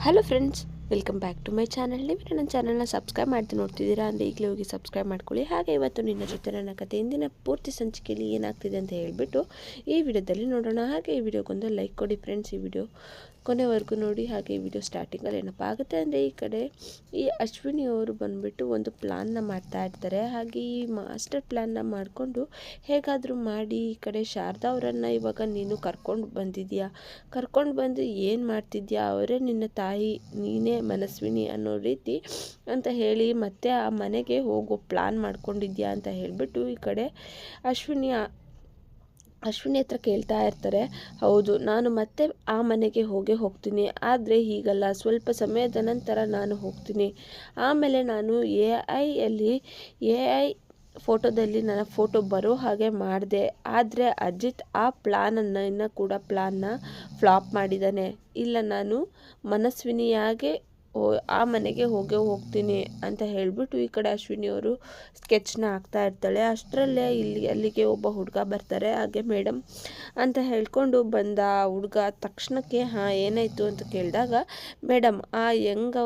Hello friends welcome back to my channel ನೀವು ನನ್ನ ಚಾನಲ್ನ ಸಬ್ಸ್ಕ್ರೈಬ್ ಮಾಡ್ತೀನಿ ನೋಡ್ತಿದ್ದೀರಾ ಅಂದರೆ ಈಗಲೇ ಹೋಗಿ ಸಬ್ಸ್ಕ್ರೈಬ್ ಮಾಡ್ಕೊಳ್ಳಿ. ಹಾಗೆ ಇವತ್ತು ನಿನ್ನ ಜೊತೆ ನನ್ನ ಕತೆ ಇಂದಿನ ಪೂರ್ತಿ ಸಂಚಿಕೆಯಲ್ಲಿ ಏನಾಗ್ತಿದೆ ಅಂತ ಹೇಳಿಬಿಟ್ಟು ಈ ವಿಡಿಯೋದಲ್ಲಿ ನೋಡೋಣ. ಹಾಗೆ ಈ ವಿಡಿಯೋಗೊಂದು ಲೈಕ್ ಕೊಡಿ ಫ್ರೆಂಡ್ಸ್ ಈ ವಿಡಿಯೋ ಕೊನೆವರೆಗೂ ನೋಡಿ. ಹಾಗೆ ಈ ವಿಡಿಯೋ ಸ್ಟಾರ್ಟಿಂಗಲ್ಲಿ ಏನಪ್ಪ ಆಗುತ್ತೆ ಅಂದರೆ ಈ ಕಡೆ ಈ ಅಶ್ವಿನಿ ಅವರು ಬಂದುಬಿಟ್ಟು ಒಂದು ಪ್ಲಾನ್ನ ಮಾಡ್ತಾ ಇರ್ತಾರೆ. ಹಾಗೆ ಈ ಮಾಸ್ಟರ್ ಪ್ಲ್ಯಾನ್ನ ಮಾಡಿಕೊಂಡು ಹೇಗಾದರೂ ಮಾಡಿ ಈ ಕಡೆ ಶಾರದಾ ಅವರನ್ನು ಇವಾಗ ನೀನು ಕರ್ಕೊಂಡು ಬಂದಿದ್ಯಾ? ಕರ್ಕೊಂಡು ಬಂದು ಏನು ಮಾಡ್ತಿದ್ಯಾ? ಅವರೇ ನಿನ್ನ ತಾಯಿ, ನೀನೇ ಮನಸ್ವಿನಿ ಅನ್ನೋ ರೀತಿ ಅಂತ ಹೇಳಿ ಮತ್ತೆ ಆ ಮನೆಗೆ ಹೋಗೋ ಪ್ಲಾನ್ ಮಾಡ್ಕೊಂಡಿದ್ಯಾ ಅಂತ ಹೇಳಿಬಿಟ್ಟು ಈ ಕಡೆ ಅಶ್ವಿನಿ ಅಶ್ವಿನಿ ಹತ್ರ ಕೇಳ್ತಾ ಇರ್ತಾರೆ, ಹೌದು, ನಾನು ಮತ್ತೆ ಆ ಮನೆಗೆ ಹೋಗೇ ಹೋಗ್ತೀನಿ. ಆದರೆ ಹೀಗಲ್ಲ. ಸ್ವಲ್ಪ ಸಮಯದ ನಂತರ ನಾನು ಹೋಗ್ತೀನಿ. ಆಮೇಲೆ ನಾನು ಎ ಐಯಲ್ಲಿ ಎ ಐ ಫೋಟೋದಲ್ಲಿ ನನ್ನ ಫೋಟೋ ಬರೋ ಹಾಗೆ ಮಾಡಿದೆ. ಆದರೆ ಅಜಿತ್ ಆ ಪ್ಲಾನನ್ನು ಇನ್ನು ಕೂಡ ಪ್ಲಾನ್ನ ಫ್ಲಾಪ್ ಮಾಡಿದ್ದಾನೆ ಇಲ್ಲ, ನಾನು ಮನಸ್ವಿನಿಯಾಗೆ ಆ ಮನೆಗೆ ಹೋಗೇ ಹೋಗ್ತೀನಿ ಅಂತ ಹೇಳಿಬಿಟ್ಟು ಈ ಕಡೆ ಅಶ್ವಿನಿ ಅವರು ಸ್ಕೆಚ್ನ ಹಾಕ್ತಾ ಇರ್ತಾಳೆ. ಅಷ್ಟರಲ್ಲೇ ಇಲ್ಲಿ, ಅಲ್ಲಿಗೆ ಒಬ್ಬ ಹುಡುಗ ಬರ್ತಾರೆ. ಹಾಗೆ ಮೇಡಮ್ ಅಂತ ಹೇಳ್ಕೊಂಡು ಬಂದ ಹುಡುಗ ತಕ್ಷಣಕ್ಕೆ, ಹಾಂ, ಏನಾಯಿತು? ಅಂತ ಕೇಳಿದಾಗ ಮೇಡಮ್ ಆ ಯಂಗ್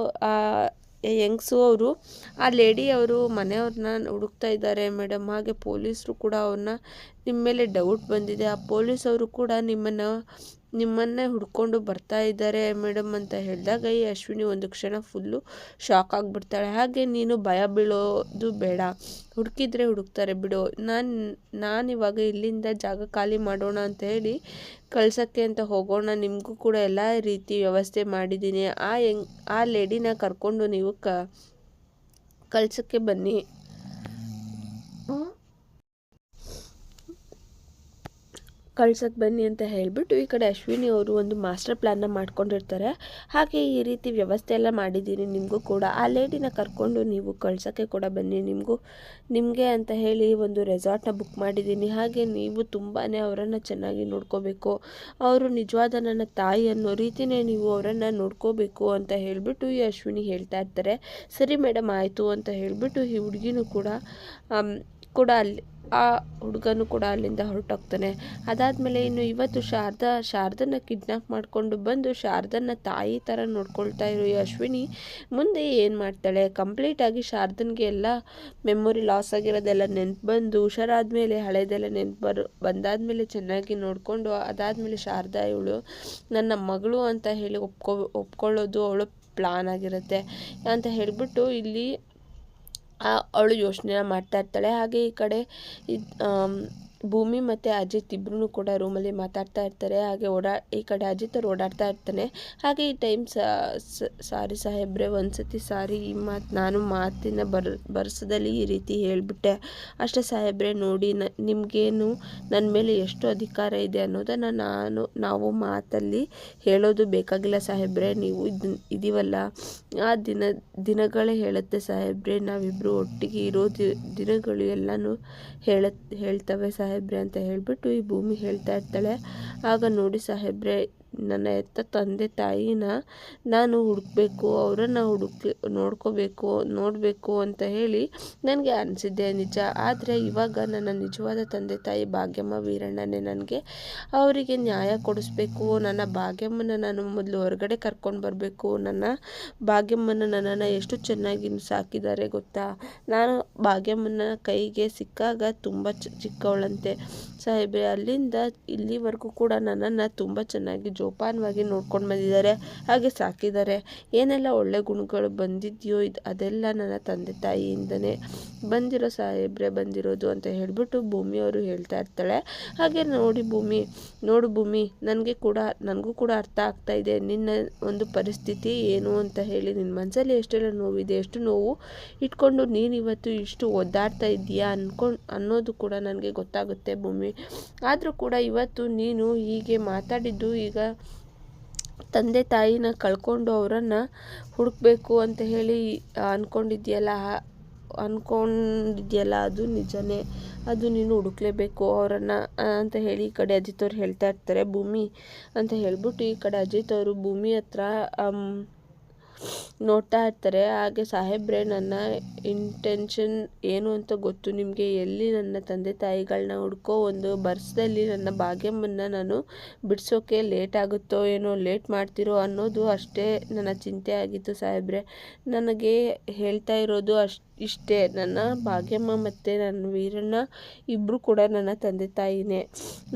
ಆ ಯಂಗ್ಸು ಅವರು, ಆ ಲೇಡಿ ಅವರು ಮನೆಯವ್ರನ್ನ ಹುಡುಕ್ತಾ ಇದ್ದಾರೆ ಮೇಡಮ್. ಹಾಗೆ ಪೊಲೀಸರು ಕೂಡ ಅವ್ರನ್ನ ನಿಮ್ಮ ಮೇಲೆ ಡೌಟ್ ಬಂದಿದೆ. ಆ ಪೊಲೀಸವರು ಕೂಡ ನಿಮ್ಮನ್ನು ನಿಮ್ಮನ್ನೇ ಹುಡ್ಕೊಂಡು ಬರ್ತಾ ಇದ್ದಾರೆ ಮೇಡಮ್ ಅಂತ ಹೇಳಿದಾಗ ಈ ಅಶ್ವಿನಿ, ಒಂದು ಕ್ಷಣ ಫುಲ್ಲು ಶಾಕ್ ಆಗಿಬಿಡ್ತಾಳೆ. ಹಾಗೆ ನೀನು ಭಯ ಬೀಳೋದು ಬೇಡ. ಹುಡುಕಿದ್ರೆ ಹುಡುಕ್ತಾರೆ ಬಿಡು. ನಾನು ನಾನಿವಾಗ ಇಲ್ಲಿಂದ ಜಾಗ ಖಾಲಿ ಮಾಡೋಣ ಅಂತ ಹೇಳಿ ಕಳ್ಸೋಕ್ಕೆ ಅಂತ ಹೋಗೋಣ. ನಿಮಗೂ ಕೂಡ ಎಲ್ಲ ರೀತಿ ವ್ಯವಸ್ಥೆ ಮಾಡಿದ್ದೀನಿ. ಆ ಹೆಂಗ್, ಆ ಲೇಡಿನ ಕರ್ಕೊಂಡು ನೀವು ಕ, ಕಳ್ಸೋಕ್ಕೆ ಬನ್ನಿ. ಕಳ್ಸಕ್ಕೆ ಬನ್ನಿ ಅಂತ ಹೇಳಿಬಿಟ್ಟು ಈ ಕಡೆ ಅಶ್ವಿನಿ ಅವರು ಒಂದು ಮಾಸ್ಟರ್ ಪ್ಲ್ಯಾನ್ನ ಮಾಡ್ಕೊಂಡಿರ್ತಾರೆ. ಹಾಗೆ ಈ ರೀತಿ ವ್ಯವಸ್ಥೆ ಎಲ್ಲ ಮಾಡಿದ್ದೀನಿ ನಿಮಗೂ ಕೂಡ. ಆ ಲೇಡಿನ ಕರ್ಕೊಂಡು ನೀವು ಕಳ್ಸೋಕ್ಕೆ ಕೂಡ ಬನ್ನಿ ನಿಮಗೂ. ನಿಮಗೆ ಅಂತ ಹೇಳಿ ಒಂದು ರೆಸಾರ್ಟ್ನ ಬುಕ್ ಮಾಡಿದ್ದೀನಿ. ಹಾಗೆ ನೀವು ತುಂಬಾ ಅವರನ್ನು ಚೆನ್ನಾಗಿ ನೋಡ್ಕೋಬೇಕು. ಅವರು ನಿಜವಾದ ನನ್ನ ತಾಯಿ ಅನ್ನೋ ರೀತಿನೇ ನೀವು ಅವರನ್ನು ನೋಡ್ಕೋಬೇಕು ಅಂತ ಹೇಳಿಬಿಟ್ಟು ಈ ಅಶ್ವಿನಿ ಹೇಳ್ತಾ ಇರ್ತಾರೆ. ಸರಿ ಮೇಡಮ್, ಆಯಿತು ಅಂತ ಹೇಳಿಬಿಟ್ಟು ಈ ಹುಡುಗಿನೂ ಕೂಡ ಕೂಡ ಅಲ್ಲಿ ಆ ಹುಡುಗನೂ ಕೂಡ ಅಲ್ಲಿಂದ ಹೊರಟೋಗ್ತಾನೆ. ಅದಾದಮೇಲೆ ಇನ್ನು ಇವತ್ತು ಶಾರದಾ, ಶಾರದನ್ನ ಕಿಡ್ನಾಪ್ ಮಾಡಿಕೊಂಡು ಬಂದು ಶಾರದನ್ನ ತಾಯಿ ಥರ ನೋಡ್ಕೊಳ್ತಾ ಇರೋ ಅಶ್ವಿನಿ ಮುಂದೆ ಏನು ಮಾಡ್ತಾಳೆ? ಕಂಪ್ಲೀಟಾಗಿ ಶಾರದನ್ಗೆ ಎಲ್ಲ ಮೆಮೊರಿ ಲಾಸ್ ಆಗಿರೋದೆಲ್ಲ ನೆನ್ಪು ಬಂದು ಹುಷಾರಾದಮೇಲೆ ಹಳೇದೆಲ್ಲ ನೆನ್ಪು ಬರು, ಬಂದಾದಮೇಲೆ ಚೆನ್ನಾಗಿ ನೋಡಿಕೊಂಡು ಅದಾದಮೇಲೆ ಶಾರದಾ ಇವಳು, ನನ್ನ ಮಗಳು ಅಂತ ಹೇಳಿ ಒಪ್ಕೊ, ಒಪ್ಕೊಳ್ಳೋದು ಅವಳು ಪ್ಲಾನ್ ಆಗಿರುತ್ತೆ. ಅಂತ ಹೇಳಿಬಿಟ್ಟು ಇಲ್ಲಿ ಅವಳು ಯೋಚನೆ ಮಾಡ್ತಾ ಇರ್ತಾಳೆ. ಹಾಗೆ ಈ ಕಡೆ ಇದ್ ಭೂಮಿ ಮತ್ತು ಅಜಿತ್ ಇಬ್ಬರೂ ಕೂಡ ರೂಮಲ್ಲಿ ಮಾತಾಡ್ತಾ ಇರ್ತಾರೆ. ಹಾಗೆ ಓಡಾ, ಈ ಕಡೆ ಅಜಿತ್ ಅವ್ರು ಓಡಾಡ್ತಾ ಇರ್ತಾನೆ. ಹಾಗೆ ಈ ಟೈಮ್ ಸಾರಿ ಸಾಹೇಬ್ರೆ, ಒಂದ್ಸತಿ ಸಾರಿ ಈ ಮಾತು, ನಾನು ಮಾತಿನ ಬರ್, ಬರ್ಸದಲ್ಲಿ ಈ ರೀತಿ ಹೇಳಿಬಿಟ್ಟೆ. ಅಷ್ಟೇ ಸಾಹೇಬ್ರೆ, ನೋಡಿ ನ, ನಿಮಗೇನು ನನ್ನ ಮೇಲೆ ಎಷ್ಟು ಅಧಿಕಾರ ಇದೆ ಅನ್ನೋದನ್ನು ನಾನು, ನಾವು ಮಾತಲ್ಲಿ ಹೇಳೋದು ಬೇಕಾಗಿಲ್ಲ ಸಾಹೇಬ್ರೆ. ನೀವು ಇದು ಇದೀವಲ್ಲ. ಆ ದಿನ, ದಿನಗಳೇ ಹೇಳುತ್ತೆ ಸಾಹೇಬ್ರೆ. ನಾವಿಬ್ಬರು ಒಟ್ಟಿಗೆ ಇರೋ ದಿನಗಳು ಎಲ್ಲನೂ ಹೇಳ ಹೇಳ್ತವೆ ಸಾಹೇಬ್ರೆ. ಅಂತ ಹೇಳಿಬಿಟ್ಟು ಈ ಭೂಮಿ ಹೇಳ್ತಾ ಇರ್ತಾಳೆ. ಆಗ ನೋಡಿ ಸಾಹೇಬ್ರೆ ನನ್ನ ಹೆತ್ತ ತಂದೆ ತಾಯಿನ ನಾನು ಹುಡುಕಬೇಕು, ಅವರನ್ನು ಹುಡುಕ್ ನೋಡ್ಕೋಬೇಕು, ನೋಡಬೇಕು ಅಂತ ಹೇಳಿ ನನಗೆ ಅನಿಸಿದ್ದೆ ನಿಜ. ಆದರೆ ಇವಾಗ ನನ್ನ ನಿಜವಾದ ತಂದೆ ತಾಯಿ ಭಾಗ್ಯಮ್ಮ ವೀರಣ್ಣನೇ ನನಗೆ ಅವರಿಗೆ ನ್ಯಾಯ ಕೊಡಿಸ್ಬೇಕು, ನನ್ನ ಭಾಗ್ಯಮ್ಮನ ನಾನು ಮೊದಲು ಹೊರಗಡೆ ಕರ್ಕೊಂಡು ಬರಬೇಕು, ನನ್ನ ಭಾಗ್ಯಮ್ಮನ ನನ್ನನ್ನು ಎಷ್ಟು ಚೆನ್ನಾಗಿ ಸಾಕಿದ್ದಾರೆ ಗೊತ್ತಾ? ನಾನು ಭಾಗ್ಯಮ್ಮನ ಕೈಗೆ ಸಿಕ್ಕಾಗ ತುಂಬ ಚಿಕ್ಕವಳಂತೆ. ಸಾಹೇಬ್ರೆ, ಅಲ್ಲಿಂದ ಇಲ್ಲಿವರೆಗೂ ಕೂಡ ನನ್ನನ್ನು ತುಂಬ ಚೆನ್ನಾಗಿ ಜೋಪಾನವಾಗಿ ನೋಡ್ಕೊಂಡು ಬಂದಿದ್ದಾರೆ, ಹಾಗೆ ಸಾಕಿದ್ದಾರೆ. ಏನೆಲ್ಲ ಒಳ್ಳೆ ಗುಣಗಳು ಬಂದಿದೆಯೋ ಇದು, ಅದೆಲ್ಲ ನನ್ನ ತಂದೆ ತಾಯಿಯಿಂದನೇ ಬಂದಿರೋ ಸಾಹೇಬ್ರೆ ಬಂದಿರೋದು ಅಂತ ಹೇಳಿಬಿಟ್ಟು ಭೂಮಿಯವರು ಹೇಳ್ತಾ ಇರ್ತಾಳೆ. ಹಾಗೆ ನೋಡಿ ಭೂಮಿ, ನೋಡು ಭೂಮಿ, ನನಗೆ ಕೂಡ, ನನಗೂ ಕೂಡ ಅರ್ಥ ಆಗ್ತಾ ಇದೆ. ನಿನ್ನ ಒಂದು ಪರಿಸ್ಥಿತಿ ಏನು ಅಂತ ಹೇಳಿ ನಿನ್ನ ಮನಸ್ಸಲ್ಲಿ ಎಷ್ಟೆಲ್ಲ ನೋವಿದೆ, ಎಷ್ಟು ನೋವು ಇಟ್ಕೊಂಡು ನೀನು ಇವತ್ತು ಇಷ್ಟು ಒದ್ದಾಡ್ತಾ ಇದ್ದೀಯಾ ಅನ್ಕೊಂಡು, ಅನ್ನೋದು ಕೂಡ ನನಗೆ ಗೊತ್ತಾಗುತ್ತೆ ಭೂಮಿ. ಆದರೂ ಕೂಡ ಇವತ್ತು ನೀನು ಹೀಗೆ ಮಾತಾಡಿದ್ದು ಈಗ ತಂದೆ ತಾಯಿನ ಕಳ್ಕೊಂಡು ಅವರನ್ನು ಹುಡುಕ್ಬೇಕು ಅಂತ ಹೇಳಿ ಅಂದ್ಕೊಂಡಿದ್ಯಲ್ಲ ಅಂದ್ಕೊಂಡಿದ್ಯಲ್ಲ ಅದು ನಿಜನೇ, ಅದು ನೀನು ಹುಡುಕ್ಲೇಬೇಕು ಅವರನ್ನು ಅಂತ ಹೇಳಿ ಈ ಕಡೆ ಅಜಿತ್ ಅವ್ರು ಹೇಳ್ತಾ ಇರ್ತಾರೆ, ಭೂಮಿ ಅಂತ ಹೇಳ್ಬಿಟ್ಟು ಈ ಕಡೆ ಅಜಿತ್ ಅವರು ಭೂಮಿ ಹತ್ರ ನೋಡ್ತಾ ಇರ್ತಾರೆ. ಹಾಗೆ ಸಾಹೇಬ್ರೆ, ನನ್ನ ಇಂಟೆನ್ಷನ್ ಏನು ಅಂತ ಗೊತ್ತು. ನಿಮಗೆ ಎಲ್ಲಿ ನನ್ನ ತಂದೆ ತಾಯಿಗಳನ್ನ ಹುಡ್ಕೋ ಒಂದು ಬರ್ಸ್ದಲ್ಲಿ ನನ್ನ ಭಾಗ್ಯಮ್ಮನ್ನ ನಾನು ಬಿಡಿಸೋಕೆ ಲೇಟ್ ಆಗುತ್ತೋ ಏನೋ ಲೇಟ್ ಮಾಡ್ತಿರೋ ಅನ್ನೋದು ಅಷ್ಟೇ ನನ್ನ ಚಿಂತೆ ಆಗಿತ್ತು ಸಾಹೇಬ್ರೆ. ನನಗೆ ಹೇಳ್ತಾ ಇರೋದು ಅಷ್ಟು. ಇಷ್ಟೇ, ನನ್ನ ಭಾಗ್ಯಮ್ಮ ಮತ್ತು ನನ್ನ ವೀರಣ್ಣ ಇಬ್ಬರು ಕೂಡ ನನ್ನ ತಂದೆ ತಾಯಿನೇ.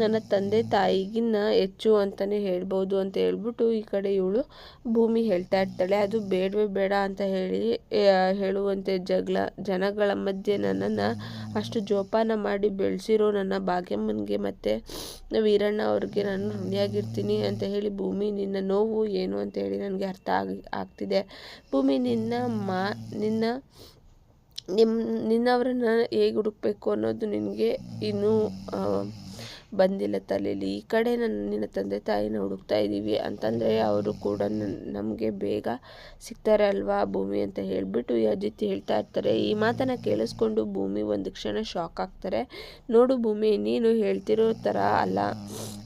ನನ್ನ ತಂದೆ ತಾಯಿಗಿನ್ನ ಹೆಚ್ಚು ಅಂತಲೇ ಹೇಳ್ಬೋದು ಅಂತ ಹೇಳ್ಬಿಟ್ಟು ಈ ಕಡೆ ಇವಳು ಭೂಮಿ ಹೇಳ್ತಾ ಇರ್ತಾಳೆ. ಅದು ಬೇಡವೇ ಬೇಡ ಅಂತ ಹೇಳಿ ಹೇಳುವಂತೆ ಜಗಳ, ಜನಗಳ ಮಧ್ಯೆ ನನ್ನನ್ನು ಅಷ್ಟು ಜೋಪಾನ ಮಾಡಿ ಬೆಳೆಸಿರೋ ನನ್ನ ಭಾಗ್ಯಮ್ಮನಿಗೆ ಮತ್ತು ವೀರಣ್ಣ ಅವ್ರಿಗೆ ನಾನು ಋಣಿಯಾಗಿರ್ತೀನಿ ಅಂತ ಹೇಳಿ ಭೂಮಿ ನಿನ್ನ ನೋವು ಏನು ಅಂತ ಹೇಳಿ ನನಗೆ ಅರ್ಥ ಆಗಿ, ಆಗ್ತಿದೆ. ಭೂಮಿ ನಿನ್ನ ಮಾ, ನಿನ್ನ ನಿಮ್ಮ ನಿನ್ನವರನ್ನು ಹೇಗೆ ಹುಡುಕ್ಬೇಕು ಅನ್ನೋದು ನಿನಗೆ ಇನ್ನೂ ಬಂದಿಲ್ಲ ತಲೆಯಲ್ಲಿ ಈ ಕಡೆ ನನ್ನ ನಿನ್ನ ತಂದೆ ತಾಯಿನ ಹುಡುಕ್ತಾ ಇದ್ದೀವಿ ಅಂತಂದರೆ ಅವರು ಕೂಡ ನಮಗೆ ಬೇಗ ಸಿಗ್ತಾರೆ ಅಲ್ವಾ ಭೂಮಿ ಅಂತ ಹೇಳಿಬಿಟ್ಟು ಅಜಿತ್ ಹೇಳ್ತಾ ಇರ್ತಾರೆ. ಈ ಮಾತನ್ನು ಕೇಳಿಸ್ಕೊಂಡು ಭೂಮಿ ಒಂದು ಕ್ಷಣ ಶಾಕ್ ಆಗ್ತಾರೆ. ನೋಡು ಭೂಮಿ, ನೀನು ಹೇಳ್ತಿರೋ ಥರ ಅಲ್ಲ.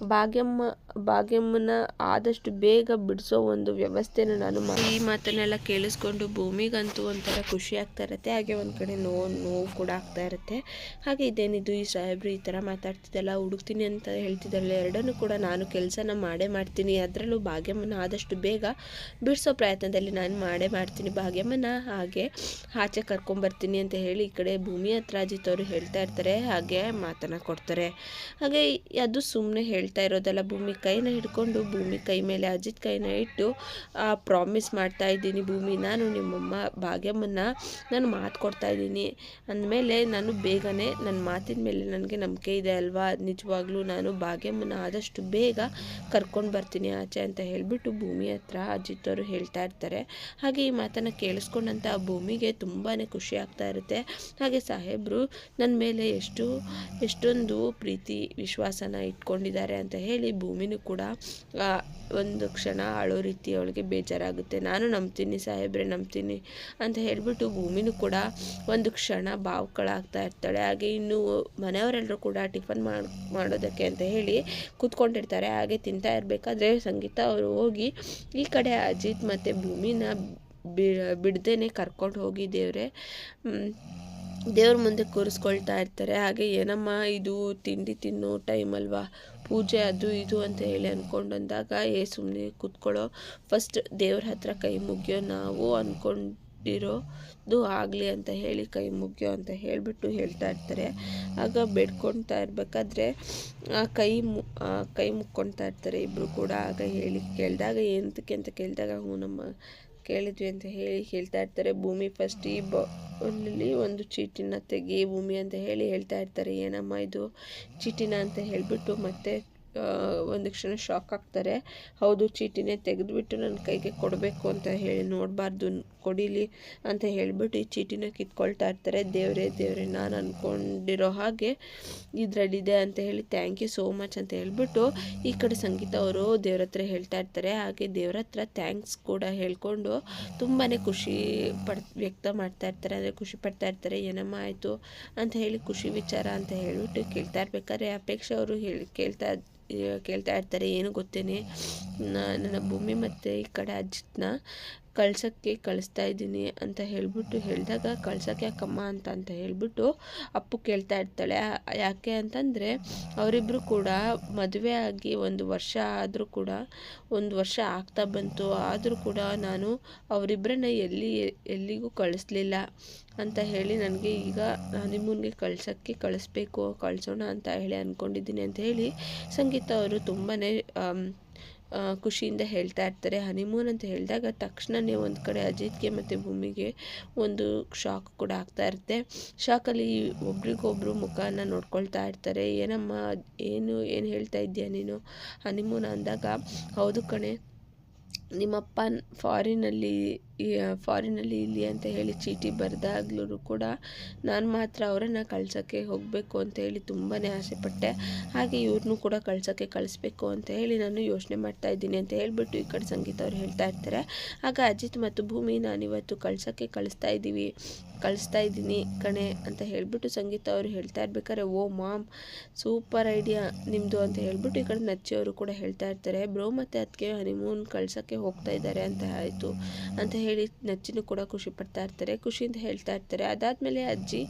ಭಾಗ್ಯಮ್ಮ ಭಾಗ್ಯಮ್ಮನ ಆದಷ್ಟು ಬೇಗ ಬಿಡಿಸೋ ಒಂದು ವ್ಯವಸ್ಥೆನ ನಾನು ಈ ಮಾತನ್ನೆಲ್ಲ ಕೇಳಿಸ್ಕೊಂಡು ಭೂಮಿಗಂತೂ ಒಂಥರ ಖುಷಿ ಆಗ್ತಾ ಇರುತ್ತೆ. ಹಾಗೆ ಒಂದು ಕಡೆ ನೋವು ನೋವು ಕೂಡ ಆಗ್ತಾ ಇರುತ್ತೆ. ಹಾಗೆ ಇದೇನಿದು ಈ ಸಾಹೇಬ್ರು ಈ ಥರ ಮಾತಾಡ್ತಿದ್ದಲ್ಲ, ಹುಡುಕ್ತೀನಿ ಅಂತ ಹೇಳ್ತಿದ್ದಲ್ಲ ಎರಡನ್ನೂ ಕೂಡ ನಾನು ಕೆಲಸನ ಮಾಡೇ ಮಾಡ್ತೀನಿ. ಅದರಲ್ಲೂ ಭಾಗ್ಯಮ್ಮನ ಆದಷ್ಟು ಬೇಗ ಬಿಡಿಸೋ ಪ್ರಯತ್ನದಲ್ಲಿ ನಾನು ಮಾಡೇ ಮಾಡ್ತೀನಿ ಭಾಗ್ಯಮ್ಮನ. ಹಾಗೆ ಆಚೆ ಕರ್ಕೊಂಬರ್ತೀನಿ ಅಂತ ಹೇಳಿ ಈ ಕಡೆ ಭೂಮಿ ಹತ್ರ ಅಜಿತ್ ಹೇಳ್ತಾ ಇರ್ತಾರೆ. ಹಾಗೆ ಮಾತನ್ನ ಕೊಡ್ತಾರೆ. ಹಾಗೆ ಅದು ಸುಮ್ಮನೆ ಹೇಳ್ತಾ ಇರೋದಲ್ಲ ಭೂಮಿ ಕೈನ ಹಿಡ್ಕೊಂಡು ಭೂಮಿ ಕೈ ಮೇಲೆ ಅಜಿತ್ ಕೈನ ಇಟ್ಟು ಪ್ರಾಮಿಸ್ ಮಾಡ್ತಾ ಇದ್ದೀನಿ ಭೂಮಿ, ನಾನು ನಿಮ್ಮಮ್ಮ ಭಾಗ್ಯಮ್ಮನ್ನ ನಾನು ಮಾತು ಕೊಡ್ತಾ ಇದ್ದೀನಿ. ಅಂದಮೇಲೆ ನಾನು ಬೇಗನೆ, ನನ್ನ ಮಾತಿನ ಮೇಲೆ ನನಗೆ ನಂಬಿಕೆ ಇದೆ ಅಲ್ವಾ? ನಿಜವಾಗ್ಲೂ ನಾನು ಭಾಗ್ಯಮ್ಮನ ಆದಷ್ಟು ಬೇಗ ಕರ್ಕೊಂಡು ಬರ್ತೀನಿ ಆಚೆ ಅಂತ ಹೇಳಿಬಿಟ್ಟು ಭೂಮಿ ಹತ್ರ ಅಜಿತ್ ಅವರು ಹೇಳ್ತಾ ಇರ್ತಾರೆ. ಹಾಗೆ ಈ ಮಾತನ್ನು ಕೇಳಿಸ್ಕೊಂಡಂಥ ಭೂಮಿಗೆ ತುಂಬಾ ಖುಷಿ ಆಗ್ತಾ ಇರುತ್ತೆ. ಹಾಗೆ ಸಾಹೇಬರು ನನ್ನ ಮೇಲೆ ಎಷ್ಟು, ಎಷ್ಟೊಂದು ಪ್ರೀತಿ, ವಿಶ್ವಾಸನ ಇಟ್ಕೊಂಡಿದ್ದಾರೆ ಅಂತ ಹೇಳಿ ಭೂಮಿನೂ ಕೂಡ ಒಂದು ಕ್ಷಣ ಅಳೋ ರೀತಿ ಅವಳಿಗೆ ಬೇಜಾರಾಗುತ್ತೆ. ನಾನು ನಂಬ್ತೀನಿ ಸಾಹೇಬ್ರೆ, ನಂಬ್ತೀನಿ ಅಂತ ಹೇಳಿಬಿಟ್ಟು ಭೂಮಿನೂ ಕೂಡ ಒಂದು ಕ್ಷಣ ಭಾವುಕಳಾಗ್ತಾ ಇರ್ತಾಳೆ. ಹಾಗೆ ಇನ್ನು ಮನೆಯವರೆಲ್ಲರೂ ಕೂಡ ಟಿಫನ್ ಮಾಡಿ, ಮಾಡೋದಕ್ಕೆ ಅಂತ ಹೇಳಿ ಕೂತ್ಕೊಂಡಿರ್ತಾರೆ. ಹಾಗೆ ತಿಂತಾ ಇರಬೇಕಾದ್ರೆ ಸಂಗೀತ ಅವರು ಹೋಗಿ ಈ ಕಡೆ ಅಜಿತ್ ಮತ್ತು ಭೂಮಿನ ಬಿಡ್ದೇನೆ ಕರ್ಕೊಂಡು ಹೋಗಿ ದೇವ್ರೆ ದೇವ್ರ ಮುಂದೆ ಕೂರಿಸ್ಕೊಳ್ತಾ ಇರ್ತಾರೆ. ಹಾಗೆ, ಏನಮ್ಮ ಇದು ತಿಂಡಿ ತಿನ್ನೋ ಟೈಮ್ ಅಲ್ವಾ ಪೂಜೆ ಅದು ಇದು ಅಂತ ಹೇಳಿ ಅಂದ್ಕೊಂಡಂದಾಗ ಏ ಸುಮ್ಮನೆ ಕೂತ್ಕೊಳ್ಳೋ. ಫಸ್ಟ್ ದೇವ್ರ ಹತ್ರ ಕೈ ಮುಗಿಯೋ ನಾವು ಅಂದ್ಕೊಂಡಿರೋದು ಆಗಲಿ ಅಂತ ಹೇಳಿ ಕೈ ಮುಗಿಯೋ ಅಂತ ಹೇಳಿಬಿಟ್ಟು ಹೇಳ್ತಾ ಇರ್ತಾರೆ. ಆಗ ಬೇಡ್ಕೊಳ್ತಾ ಇರಬೇಕಾದ್ರೆ, ಆ ಕೈ ಮು ಕೈ ಮುಕ್ಕೊಳ್ತಾ ಇರ್ತಾರೆ ಇಬ್ಬರು ಕೂಡ. ಆಗ ಹೇಳಿ ಕೇಳಿದಾಗ, ಎಂತಕ್ಕೆ ಅಂತ ಕೇಳಿದಾಗ, ಹ್ಞೂ ನಮ್ಮ ಕೇಳಿದ್ವಿ ಅಂತ ಹೇಳಿ ಹೇಳ್ತಾ ಇರ್ತಾರೆ. ಭೂಮಿ ಫಸ್ಟ್ ಈ ಬ ಅಲ್ಲಿ ಒಂದು ಚೀಟಿನ ತೆಗಿ ಭೂಮಿ ಅಂತ ಹೇಳಿ ಹೇಳ್ತಾ ಇರ್ತಾರೆ. ಏನಮ್ಮ ಇದು? ಚೀಟಿನ ಅಂತ ಹೇಳಿಬಿಟ್ಟು ಮತ್ತೆ ಒಂದು ಕ್ಷಣ ಶಾಕ್ ಆಗ್ತಾರೆ. ಹೌದು, ಚೀಟಿನೇ ತೆಗೆದುಬಿಟ್ಟು ನನ್ನ ಕೈಗೆ ಕೊಡಬೇಕು ಅಂತ ಹೇಳಿ ನೋಡಬಾರ್ದು, ಕೊಡಿಲಿ ಅಂತ ಹೇಳಿಬಿಟ್ಟು ಈ ಚೀಟಿನ ಕಿತ್ಕೊಳ್ತಾ ಇರ್ತಾರೆ. ದೇವರೇ ದೇವರೇ, ನಾನು ಅಂದ್ಕೊಂಡಿರೋ ಹಾಗೆ ಇದರಲ್ಲಿದೆ ಅಂತ ಹೇಳಿ ಥ್ಯಾಂಕ್ ಯು ಸೋ ಮಚ್ ಅಂತ ಹೇಳ್ಬಿಟ್ಟು ಈ ಕಡೆ ಸಂಗೀತ ಅವರು ದೇವ್ರ ಹತ್ರ ಹೇಳ್ತಾ ಇರ್ತಾರೆ. ಹಾಗೆ ದೇವ್ರ ಹತ್ರ ಥ್ಯಾಂಕ್ಸ್ ಕೂಡ ಹೇಳ್ಕೊಂಡು ತುಂಬಾ ಖುಷಿ ಪಡ್, ವ್ಯಕ್ತ ಮಾಡ್ತಾ ಇರ್ತಾರೆ. ಅಂದರೆ ಖುಷಿ ಪಡ್ತಾ ಇರ್ತಾರೆ, ಏನಮ್ಮ ಆಯಿತು ಅಂತ ಹೇಳಿ ಖುಷಿ ವಿಚಾರ ಅಂತ ಹೇಳಿಬಿಟ್ಟು ಕೇಳ್ತಾ ಇರ್ಬೇಕಾದ್ರೆ ಅಪೇಕ್ಷೆ ಅವರು ಹೇಳಿ ಕೇಳ್ತಾ ಕೇಳ್ತಾ ಇರ್ತಾರೆ ಏನು ಗೊತ್ತೇನೆ. ನನ್ನ ಭೂಮಿ ಮತ್ತು ಈ ಕಡೆ ಅಜ್ಜಿತ್ನ ಕಳ್ಸೋಕ್ಕೆ ಕಳಿಸ್ತಾ ಇದ್ದೀನಿ ಅಂತ ಹೇಳಿಬಿಟ್ಟು ಹೇಳಿದಾಗ ಕಳ್ಸೋಕೆ ಯಾಕಮ್ಮ ಅಂತ ಅಂತ ಹೇಳಿಬಿಟ್ಟು ಅಪ್ಪು ಕೇಳ್ತಾ ಇರ್ತಾಳೆ. ಯಾಕೆ ಅಂತಂದರೆ ಅವರಿಬ್ಬರು ಕೂಡ ಮದುವೆ ಆಗಿ ಒಂದು ವರ್ಷ ಆದರೂ ಕೂಡ, ಒಂದು ವರ್ಷ ಆಗ್ತಾ ಬಂತು. ಆದರೂ ಕೂಡ ನಾನು ಅವರಿಬ್ಬರನ್ನ ಎಲ್ಲಿ, ಎಲ್ಲಿಗೂ ಕಳಿಸ್ಲಿಲ್ಲ ಅಂತ ಹೇಳಿ ನನಗೆ ಈಗ ಹನಿಮೂನ್ಗೆ ಕಳ್ಸೋಕ್ಕೆ ಕಳಿಸ್ಬೇಕು, ಕಳಿಸೋಣ ಅಂತ ಹೇಳಿ ಅಂದ್ಕೊಂಡಿದ್ದೀನಿ ಅಂತ ಹೇಳಿ ಸಂಗೀತ ಅವರು ತುಂಬಾ ಖುಷಿಯಿಂದ ಹೇಳ್ತಾ ಇರ್ತಾರೆ. ಹನಿಮೂನ್ ಅಂತ ಹೇಳಿದಾಗ ತಕ್ಷಣವೇ ಒಂದು ಕಡೆ ಅಜಿತ್ಗೆ ಮತ್ತು ಭೂಮಿಗೆ ಒಂದು ಶಾಕ್ ಕೂಡ ಆಗ್ತಾ ಇರುತ್ತೆ. ಶಾಕಲ್ಲಿ ಒಬ್ರಿಗೊಬ್ರು ಮುಖನ ನೋಡ್ಕೊಳ್ತಾ ಇರ್ತಾರೆ. ಏನಮ್ಮ, ಏನು ಏನು ಹೇಳ್ತಾ ಇದ್ದೀಯ ನೀನು? ಹನಿಮೂನ್ ಅಂದಾಗ, ಹೌದು ಕಣೆ ನಿಮ್ಮಪ್ಪ ಫಾರಿನಲ್ಲಿ ಫಾರಿನಲ್ಲಿ ಇಲ್ಲಿ ಅಂತ ಹೇಳಿ ಚೀಟಿ ಬರೆದಾಗ್ಲೂ ಕೂಡ ನಾನು ಮಾತ್ರ ಅವರನ್ನು ಕಳ್ಸೋಕ್ಕೆ ಹೋಗಬೇಕು ಅಂತ ಹೇಳಿ ತುಂಬಾ ಆಸೆಪಟ್ಟೆ ಹಾಗೆ ಇವ್ರನ್ನೂ ಕೂಡ ಕಳ್ಸೋಕ್ಕೆ ಕಳಿಸ್ಬೇಕು ಅಂತ ಹೇಳಿ ನಾನು ಯೋಚನೆ ಮಾಡ್ತಾ ಇದ್ದೀನಿ ಅಂತ ಹೇಳಿಬಿಟ್ಟು ಈ ಕಡೆ ಸಂಗೀತ ಅವ್ರು ಹೇಳ್ತಾ ಇರ್ತಾರೆ. ಆಗ ಅಜಿತ್ ಮತ್ತು ಭೂಮಿ ನಾನು ಇವತ್ತು ಕಳ್ಸೋಕ್ಕೆ ಕಳಿಸ್ತಾ ಇದ್ದೀವಿ ಕಳಿಸ್ತಾ ಇದ್ದೀನಿ ಕಣೆ ಅಂತ ಹೇಳಿಬಿಟ್ಟು ಸಂಗೀತ ಅವರು ಹೇಳ್ತಾ ಇರ್ಬೇಕಾದ್ರೆ ಓ ಮಾಮ್, ಸೂಪರ್ ಐಡಿಯಾ ನಿಮ್ಮದು ಅಂತ ಹೇಳಿಬಿಟ್ಟು ಈ ಕಡೆ ನಚ್ಚಿಯವರು ಕೂಡ ಹೇಳ್ತಾ ಇರ್ತಾರೆ. ಬ್ರೋ ಮತ್ತು ಅದಕ್ಕೆ ಹನಿಮೂನ್ ಕಳ್ಸೋಕ್ಕೆ ಹೋಗ್ತಾ ಇದ್ದಾರೆ ಅಂತ ಆಯಿತು ಅಂತ ಹೇಳಿ ನಜ್ಜಿನೂ ಕೂಡ ಖುಷಿ ಪಡ್ತಾ ಇರ್ತಾರೆ, ಖುಷಿಯಿಂದ ಹೇಳ್ತಾ ಇರ್ತಾರೆ. ಅದಾದಮೇಲೆ ಅಜ್ಜಿ,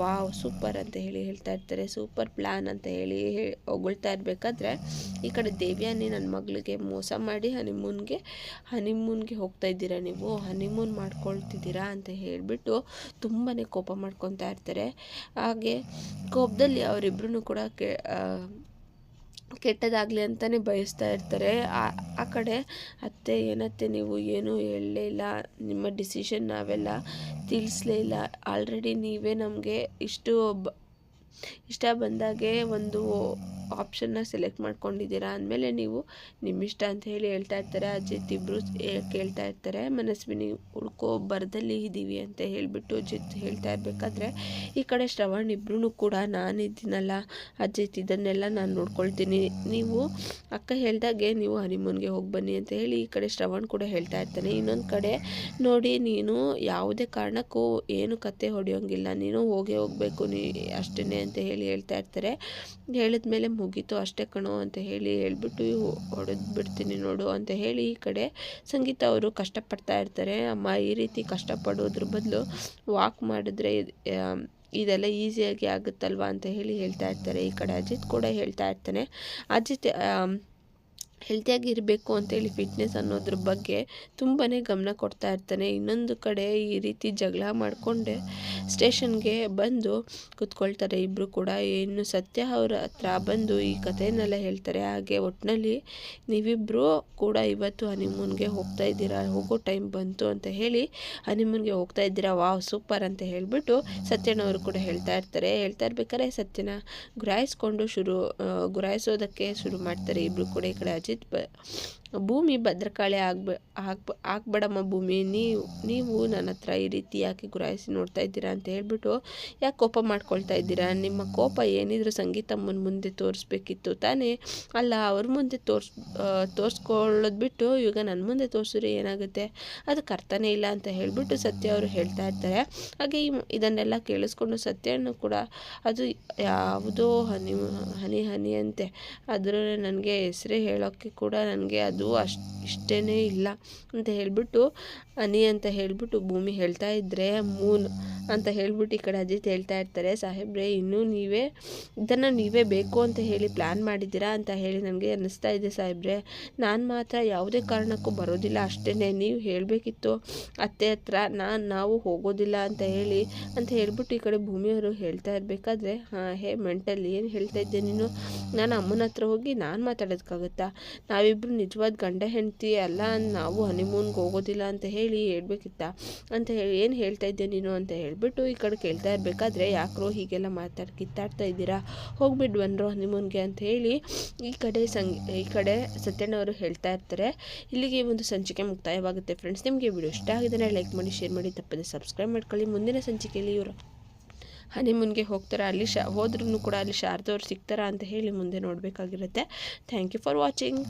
ವಾವ್, ಸೂಪರ್ ಅಂತ ಹೇಳಿ ಹೇಳ್ತಾ ಇರ್ತಾರೆ. ಸೂಪರ್ ಪ್ಲ್ಯಾನ್ ಅಂತ ಹೇಳಿ ಹೊಗಳ್ತಾ ಇರಬೇಕಾದ್ರೆ ಈ ಕಡೆ ದೇವ್ಯಾನಿ ನನ್ನ ಮಗಳಿಗೆ ಮೋಸ ಮಾಡಿ ಹನಿಮೂನ್ಗೆ ಹನಿಮೂನ್ಗೆ ಹೋಗ್ತಾ ಇದ್ದೀರಾ ನೀವು? ಹನಿಮೂನ್ ಮಾಡ್ಕೊಳ್ತಿದ್ದೀರಾ? ಅಂತ ಹೇಳಿಬಿಟ್ಟು ತುಂಬಾ ಕೋಪ ಮಾಡ್ಕೊತಾ ಇರ್ತಾರೆ. ಹಾಗೆ ಕೋಪದಲ್ಲಿ ಅವರಿಬ್ಬರೂ ಕೂಡ ಕೆ ಕೆಟ್ಟದಾಗಲಿ ಅಂತಲೇ ಬಯಸ್ತಾ ಇರ್ತಾರೆ. ಆ ಕಡೆ ಅತ್ತೆ, ಏನತ್ತೆ ನೀವು ಏನೂ ಹೇಳಲೇ ಇಲ್ಲ. ನಿಮ್ಮ ಡಿಸಿಷನ್ ನಾವೆಲ್ಲ ತಿಳಿಸ್ಲೇ ಇಲ್ಲ. ಆಲ್ರೆಡಿ ನೀವೇ ನಮಗೆ ಇಷ್ಟು ಇಷ್ಟ ಬಂದಾಗೆ ಒಂದು ಆಪ್ಷನ್ನ ಸೆಲೆಕ್ಟ್ ಮಾಡ್ಕೊಂಡಿದ್ದೀರಾ ಅಂದಮೇಲೆ ನೀವು ನಿಮ್ಮಿಷ್ಟ ಅಂತ ಹೇಳಿ ಹೇಳ್ತಾ ಇರ್ತಾರೆ ಅಜಿತ್ ಇಬ್ಬರು ಕೇಳ್ತಾ ಇರ್ತಾರೆ. ಮನಸ್ವಿನಿ ಉಳ್ಕೋ, ಬರದಲ್ಲಿ ಇದ್ದೀವಿ ಅಂತ ಹೇಳಿಬಿಟ್ಟು ಅಜಿತ್ ಹೇಳ್ತಾ ಇರಬೇಕಾದ್ರೆ ಈ ಕಡೆ ಶ್ರವಣ್ ಇಬ್ಬರೂ ಕೂಡ ನಾನಿದ್ದೀನಲ್ಲ ಅಜಿತ್ ಇದನ್ನೆಲ್ಲ ನಾನು ನೋಡ್ಕೊಳ್ತೀನಿ. ನೀವು ಅಕ್ಕ ಹೇಳ್ದಾಗೆ ನೀವು ಹನಿಮೂನ್ಗೆ ಹೋಗಿ ಬನ್ನಿ ಅಂತ ಹೇಳಿ ಈ ಕಡೆ ಶ್ರವಣ್ ಕೂಡ ಹೇಳ್ತಾ ಇರ್ತಾನೆ. ಇನ್ನೊಂದು ಕಡೆ ನೋಡಿ ನೀನು ಯಾವುದೇ ಕಾರಣಕ್ಕೂ ಏನು ಕತೆ ಹೊಡೆಯೋಂಗಿಲ್ಲ. ನೀನು ಹೋಗೇ ಹೋಗಬೇಕು, ನೀ ಅಷ್ಟೇ ಅಂತ ಹೇಳಿ ಹೇಳ್ತಾ ಇರ್ತಾರೆ. ಹೇಳಿದ್ಮೇಲೆ ಮುಗೀತು ಅಷ್ಟೇ ಕಣೋ ಅಂತ ಹೇಳಿ ಹೇಳ್ಬಿಟ್ಟು ಹೊಡೆದು ಬಿಡ್ತೀನಿ ನೋಡು ಅಂತ ಹೇಳಿ ಈ ಕಡೆ ಸಂಗೀತ ಅವರು ಕಷ್ಟಪಡ್ತಾ ಇರ್ತಾರೆ. ಅಮ್ಮ ಈ ರೀತಿ ಕಷ್ಟಪಡೋದ್ರ ಬದಲು ವಾಕ್ ಮಾಡಿದ್ರೆ ಇದೆಲ್ಲ ಈಸಿಯಾಗಿ ಆಗುತ್ತಲ್ವಾ ಅಂತ ಹೇಳಿ ಹೇಳ್ತಾ ಇರ್ತಾರೆ. ಈ ಕಡೆ ಅಜಿತ್ ಕೂಡ ಹೇಳ್ತಾ ಇರ್ತಾನೆ. ಅಜಿತ್ ಹೆಲ್ತಿಯಾಗಿ ಇರಬೇಕು ಅಂತೇಳಿ ಫಿಟ್ನೆಸ್ ಅನ್ನೋದ್ರ ಬಗ್ಗೆ ತುಂಬಾ ಗಮನ ಕೊಡ್ತಾ ಇರ್ತಾನೆ. ಇನ್ನೊಂದು ಕಡೆ ಈ ರೀತಿ ಜಗಳ ಮಾಡಿಕೊಂಡೆ ಸ್ಟೇಷನ್ಗೆ ಬಂದು ಕೂತ್ಕೊಳ್ತಾರೆ ಇಬ್ಬರು ಕೂಡ. ಇನ್ನು ಸತ್ಯ ಅವ್ರ ಹತ್ರ ಬಂದು ಈ ಕಥೆಯನ್ನೆಲ್ಲ ಹೇಳ್ತಾರೆ. ಹಾಗೆ ಒಟ್ಟಿನಲ್ಲಿ ನೀವಿಬ್ಬರು ಕೂಡ ಇವತ್ತು ಹನಿಮೂನ್ಗೆ ಹೋಗ್ತಾ ಇದ್ದೀರಾ? ಹೋಗೋ ಟೈಮ್ ಬಂತು ಅಂತ ಹೇಳಿ ಹನಿಮೂನ್ಗೆ ಹೋಗ್ತಾ ಇದ್ದೀರಾ? ವಾವ್ ಸೂಪರ್ ಅಂತ ಹೇಳಿಬಿಟ್ಟು ಸತ್ಯನವರು ಕೂಡ ಹೇಳ್ತಾ ಇರ್ತಾರೆ. ಹೇಳ್ತಾ ಇರ್ಬೇಕಾದ್ರೆ ಸತ್ಯನ ಗುರಾಯಿಸ್ಕೊಂಡು ಶುರು ಗುರಾಯಿಸೋದಕ್ಕೆ ಶುರು ಮಾಡ್ತಾರೆ ಇಬ್ಬರು ಕೂಡ ಈ ಕಡೆ ಬ ಭೂಮಿ ಭದ್ರಕಾಳಿ ಆಗ್ಬ ಆಗ್ ಆಗ್ಬೇಡಮ್ಮ ಭೂಮಿ. ನೀವು ನೀವು ನನ್ನ ಹತ್ರ ಈ ರೀತಿ ಯಾಕೆ ಗುರಾಯಿಸಿ ನೋಡ್ತಾ ಇದ್ದೀರಾ ಅಂತ ಹೇಳ್ಬಿಟ್ಟು ಯಾಕೆ ಕೋಪ ಮಾಡ್ಕೊಳ್ತಾ ಇದ್ದೀರಾ? ನಿಮ್ಮ ಕೋಪ ಏನಿದ್ರು ಸಂಗೀತಮ್ಮನ ಮುಂದೆ ತೋರಿಸ್ಬೇಕಿತ್ತು ತಾನೇ? ಅಲ್ಲ, ಅವ್ರ ಮುಂದೆ ತೋರ್ಸ್ ತೋರಿಸ್ಕೊಳ್ಳೋದು ಬಿಟ್ಟು ಇವಾಗ ನನ್ನ ಮುಂದೆ ತೋರಿಸಿದ್ರೆ ಏನಾಗುತ್ತೆ? ಅದಕ್ಕೆ ಅರ್ಥನೇ ಇಲ್ಲ ಅಂತ ಹೇಳಿಬಿಟ್ಟು ಸತ್ಯ ಅವರು ಹೇಳ್ತಾ ಇರ್ತಾರೆ. ಹಾಗೆ ಇದನ್ನೆಲ್ಲ ಕೇಳಿಸ್ಕೊಂಡು ಸತ್ಯನೂ ಕೂಡ ಅದು ಯಾವುದೋ ಹನಿ ಹನಿ ಹನಿ ಅಂತೆ ಅದರ ನನಗೆ ಹೆಸರೇ ಹೇಳೋಕ್ಕೆ ಕೂಡ ನನಗೆ ಅದು ಅಷ್ಟು ಇಷ್ಟೇ ಇಲ್ಲ ಅಂತ ಹೇಳಿಬಿಟ್ಟು ಅನಿ ಅಂತ ಹೇಳಿಬಿಟ್ಟು ಭೂಮಿ ಹೇಳ್ತಾ ಇದ್ದರೆ ಮೂನ್ ಅಂತ ಹೇಳ್ಬಿಟ್ಟು ಈ ಕಡೆ ಅಜಿತ್ ಹೇಳ್ತಾ ಇರ್ತಾರೆ, ಸಾಹೇಬ್ರೆ, ಇನ್ನೂ ನೀವೇ, ಇದನ್ನು ನೀವೇ ಬೇಕು ಅಂತ ಹೇಳಿ ಪ್ಲ್ಯಾನ್ ಮಾಡಿದ್ದೀರಾ ಅಂತ ಹೇಳಿ ನನಗೆ ಅನ್ನಿಸ್ತಾ ಇದೆ ಸಾಹೇಬ್ರೆ. ನಾನು ಮಾತ್ರ ಯಾವುದೇ ಕಾರಣಕ್ಕೂ ಬರೋದಿಲ್ಲ ಅಷ್ಟೇ ನೀವು ಹೇಳಬೇಕಿತ್ತು, ಅತ್ತೆ ಹತ್ರ ನಾನು, ನಾವು ಹೋಗೋದಿಲ್ಲ ಅಂತ ಹೇಳಿ ಅಂತ ಹೇಳ್ಬಿಟ್ಟು ಈ ಕಡೆ ಭೂಮಿಯವರು ಹೇಳ್ತಾ ಇರಬೇಕಾದ್ರೆ, ಹಾಂ, ಹೇ ಮೆಂಟಲ್ಲಿ ಏನು ಹೇಳ್ತಾ ಇದ್ದೆ ನೀನು? ನಾನು ಅಮ್ಮನ ಹತ್ರ ಹೋಗಿ ನಾನು ಮಾತಾಡೋದಕ್ಕಾಗುತ್ತಾ? ನಾವಿಬ್ಬರು ನಿಜವಾದ ಗಂಡ ಹೆಂಡತಿ, ಅಲ್ಲ, ನಾವು ಹನಿಮೂನ್ಗೆ ಹೋಗೋದಿಲ್ಲ ಅಂತ ಹೇಳಿ ಹೇಳ್ಬೇಕಿತ್ತ? ಅಂತ ಹೇಳಿ, ಏನು ಹೇಳ್ತಾ ಇದ್ದೆ ನೀನು? ಅಂತ ಹೇಳಿಬಿಟ್ಟು ಈ ಕಡೆ ಕೇಳ್ತಾ ಇರಬೇಕಾದ್ರೆ, ಯಾಕ್ರೋ ಹೀಗೆಲ್ಲ ಮಾತಾಡಿ, ಕಿತ್ತಾಡ್ತಾ ಇದ್ದೀರಾ? ಹೋಗ್ಬಿಟ್ಟು ಬಂದರು ಹನಿಮೂನ್ಗೆ ಅಂತ ಹೇಳಿ ಈ ಕಡೆ ಸಂಗ್, ಈ ಕಡೆ ಸತ್ಯಣ್ಣವರು ಹೇಳ್ತಾ ಇರ್ತಾರೆ. ಇಲ್ಲಿಗೆ ಒಂದು ಸಂಚಿಕೆ ಮುಕ್ತಾಯವಾಗುತ್ತೆ ಫ್ರೆಂಡ್ಸ್. ನಿಮಗೆ ವಿಡಿಯೋ ಇಷ್ಟ ಆಗಿದ್ರೆ ಲೈಕ್ ಮಾಡಿ, ಶೇರ್ ಮಾಡಿ, ತಪ್ಪದೆ ಸಬ್ಸ್ಕ್ರೈಬ್ ಮಾಡ್ಕೊಳ್ಳಿ. ಮುಂದಿನ ಸಂಚಿಕೆಯಲ್ಲಿ ಇವರು ಹನಿಮೂನ್ಗೆ ಹೋಗ್ತಾರೆ, ಅಲ್ಲಿ ಶಾ ಹೋದ್ರೂ ಕೂಡ ಅಲ್ಲಿ ಶಾರದವ್ರು ಸಿಗ್ತಾರಾ ಅಂತ ಹೇಳಿ ಮುಂದೆ ನೋಡಬೇಕಾಗಿರುತ್ತೆ. Thank you for watching